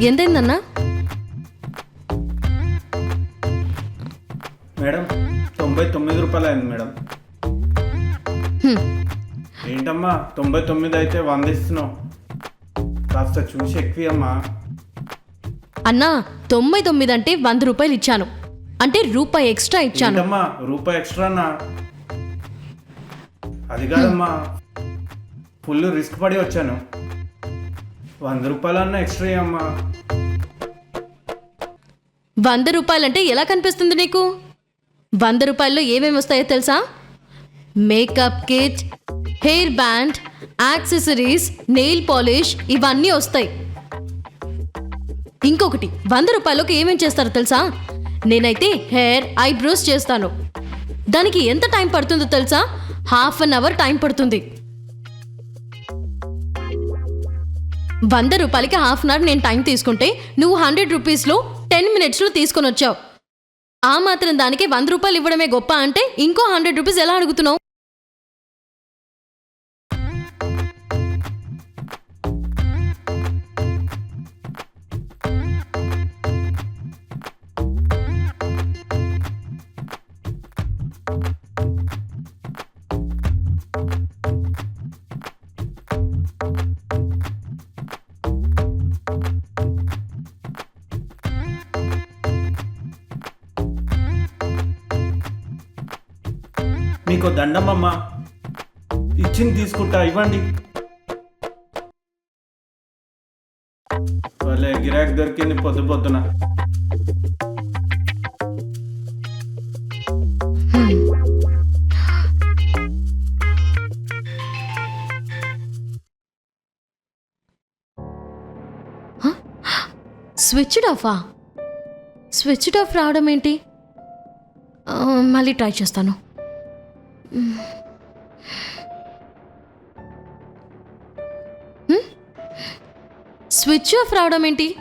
ఎంతైందన్నా? Madam తొంభై తొమ్మిది రూపాయలు అయింది మేడం. ఏంటమ్మా తొంభై తొమ్మిది అయితే వంద ఇస్తున్నావు. కాస్త చూసి ఎక్కువ అమ్మా అన్నా తొంభై తొమ్మిది అంటే వంద రూపాయలు ఇచ్చాను. అంటే రూపాయి ఎక్స్ట్రా ఇచ్చాను. ఏంటమ్మా రూపాయి ఎక్స్ట్రానా అది కాదమ్మా. ఫుల్ రిస్క్ పడి వచ్చాను. వంద రూపాయలన్నా ఎక్స్ట్రా అమ్మా వంద రూపాయలంటే ఎలా కనిపిస్తుంది నీకు? వంద రూపాయల్లో ఏమేమి వస్తాయో తెలుసా? Makeup kit hair band accessories nail polish ఇవన్నీ వస్తాయి. ఇంకొకటి వంద రూపాయలకు ఏమేం చేస్తారో తెలుసా? నేనైతే హెయిర్ ఐబ్రోస్ చేస్తాను. దానికి ఎంత టైం పడుతుందో తెలుసా? హాఫ్ అన్ అవర్ టైం పడుతుంది. వంద రూపాయలకి హాఫ్ అన్ అవర్ నేను టైం తీసుకుంటే నువ్వు హండ్రెడ్ రూపీస్లో టెన్ మినిట్స్లో తీసుకొని వచ్చావు. ఆ మాత్రం దానికి వంద రూపాయలు ఇవ్వడమే గొప్ప అంటే ఇంకో హండ్రెడ్ రూపీస్ ఎలా అడుగుతున్నావు? మీకు దండమమ్మా. ఇచ్చింది తీసుకుంటా ఇవ్వండి. వాళ్ళే గిరాక్ దొరికింది పొద్దు పొద్దున. స్విచ్ ఆఫా? స్విచ్ ఆఫ్ రావడం ఏంటి? మళ్ళీ ట్రై చేస్తాను. స్విచ్ ఆఫ్ రావడం ఏంటి?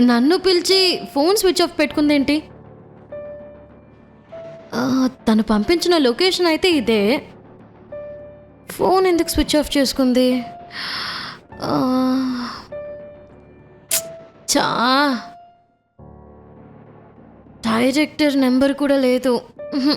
నన్ను పిలిచి ఫోన్ స్విచ్ ఆఫ్ పెట్టుకుందేంటి ఏంటి? తను పంపించిన లొకేషన్ అయితే ఇదే. ఫోన్ ఎందుకు స్విచ్ ఆఫ్ చేసుకుంది? చా. డైరెక్టర్ నెంబర్ కూడా లేదు. అయ్యో.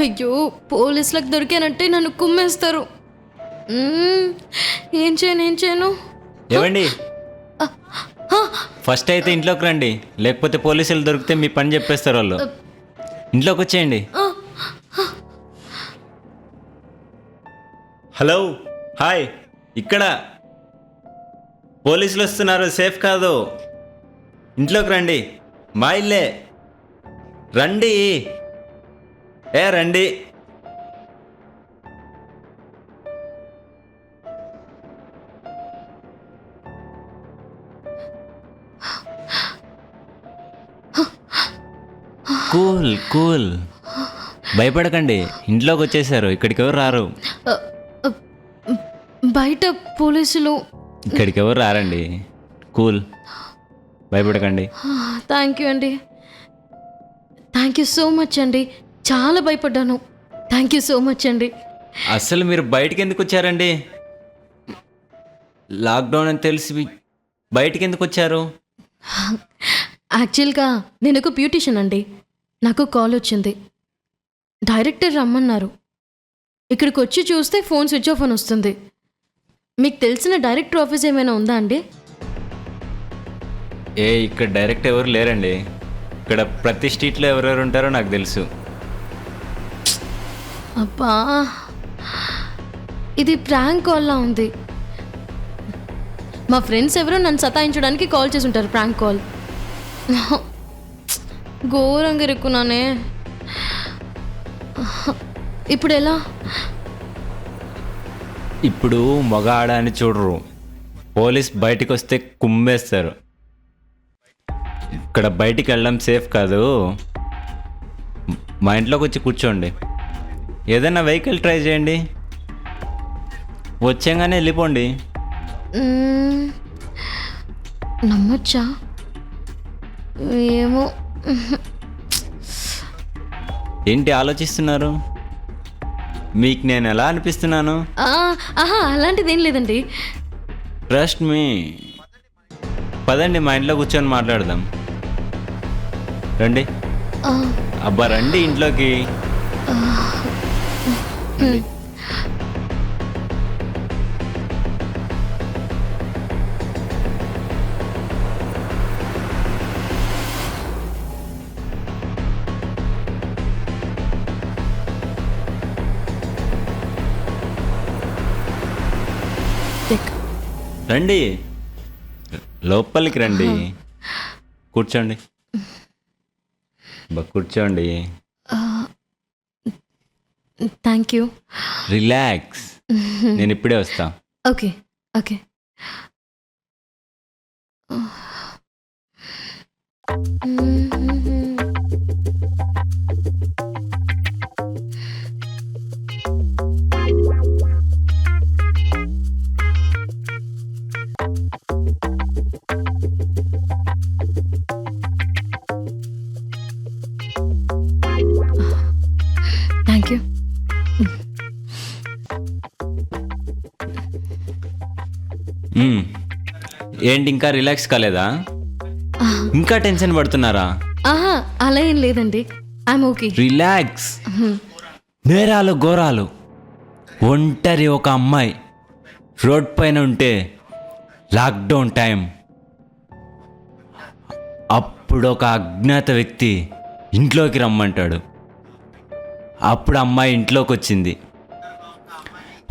అయ్యో పోలీసులకు దొరికానంటే నన్ను కుమ్మేస్తారు. మ్మ్. ఏం చేయను ఏం చేయను? ఏవండి? ఫస్ట్ అయితే ఇంట్లోకి రండి. లేకపోతే పోలీసులు దొరికితే మీ పని చెప్పేస్తారు వాళ్ళు. ఇంట్లోకి వచ్చేయండి హలో హాయ్. ఇక్కడ పోలీసులు వస్తున్నారు సేఫ్ కాదు. ఇంట్లోకి రండి. మా ఇల్లే. రండి. ఏ రండి. Cool cool. భయపడకండి ఇంట్లోకి వచ్చేసారు ఇక్కడికి ఎవరు రారు బయట పోలీసులు. ఇక్కడికి ఎవరు రారండి. కూల్. భయపడకండి. థ్యాంక్ యూ అండి. థ్యాంక్ యూ సో మచ్ అండి. చాలా భయపడ్డాను. థ్యాంక్ యూ సో మచ్ అండి. అసలు మీరు బయటికి ఎందుకు వచ్చారండి లాక్డౌన్ అని తెలిసి బయటికి ఎందుకు వచ్చారు యాక్చువల్గా నేను ఒక బ్యూటిషియన్ అండి. నాకు కాల్ వచ్చింది. డైరెక్టర్ రమ్మన్నారు. ఇక్కడికి వచ్చి చూస్తే ఫోన్ స్విచ్ ఆఫ్ అని వస్తుంది. మీకు తెలిసిన డైరెక్టర్ ఆఫీస్ ఏమైనా ఉందా అండి? ఏ ఇక్కడ డైరెక్ట్ ఎవరు లేరండి. ఇక్కడ ప్రతి స్ట్రీట్లో ఎవరెవరు ఉంటారో నాకు తెలుసు. అబ్బా! ఇది ప్రాంక్ కాల్లా ఉంది. మా ఫ్రెండ్స్ ఎవరో నన్ను సతాయించడానికి కాల్ చేసి ఉంటారు ప్రాంక్ కాల్. ఘోరంగా ఇరుక్కున్నానే. ఇప్పుడు ఎలా? ఇప్పుడు మగ ఆడ అని చూడరు. పోలీస్ బయటికి వస్తే కుమ్మేస్తారు. ఇక్కడ బయటికి వెళ్ళడం సేఫ్ కాదు. మా ఇంట్లోకి వచ్చి కూర్చోండి. ఏదైనా వెహికల్ ట్రై చేయండి. వచ్చాగానే వెళ్ళిపోండి. మ్మ్. నమ్మొచ్చా? ఏమో. ఏంటి ఆలోచిస్తున్నారు? మీకు నేను ఎలా అనిపిస్తున్నాను? ఆహా అలాంటిది ఏం లేదండి. ట్రస్ట్ మీ పదండి మా ఇంట్లో కూర్చొని మాట్లాడదాం. రండి. అబ్బా రండి ఇంట్లోకి. రండి. రండి. లోపలికి రండి. కూర్చోండి. బా కూర్చోండి. Thank you. రిలాక్స్. నేను ఇప్పుడే వస్తా. Okay okay. థ్యాంక్ ఏంటి ఇంకా రిలాక్స్ కాలేదా? ఇంకా టెన్షన్ పడుతున్నారా? ఆహా అలా ఏం లేదండి. I'm okay relax. నేరాలు ఘోరాలు. ఒంటరి ఒక అమ్మాయి. రోడ్ పైన ఉంటే లాక్డౌన్ టైం. అప్పుడు ఒక అజ్ఞాత వ్యక్తి ఇంట్లోకి రమ్మంటాడు. అప్పుడు అమ్మాయి ఇంట్లోకి వచ్చింది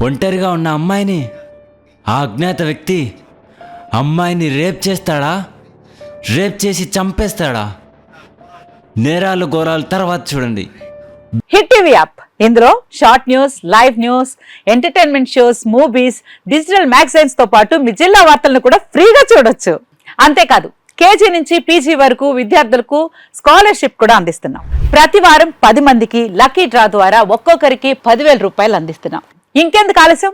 ఒంటరిగా ఉన్న అమ్మాయిని ఆ అజ్ఞాత వ్యక్తి అమ్మాయిని రేప్ చేస్తాడా? రేప్ చేసి చంపేస్తాడా? నేరాలు ఘోరాలు తర్వాత చూడండి. Hit TV app. ఇందులో short news live news entertainment shows movies digital మ్యాగజైన్స్తో పాటు మీ జిల్లా వార్తలను కూడా ఫ్రీగా చూడొచ్చు. అంతేకాదు కేజీ నుంచి పీజీ వరకు విద్యార్థులకు స్కాలర్షిప్ కూడా అందిస్తున్నాం. ప్రతి వారం పది మందికి లక్కీ డ్రా ద్వారా ఒక్కొక్కరికి పదివేల రూపాయలు అందిస్తున్నాం. ఇంకెందుకు ఆలస్యం?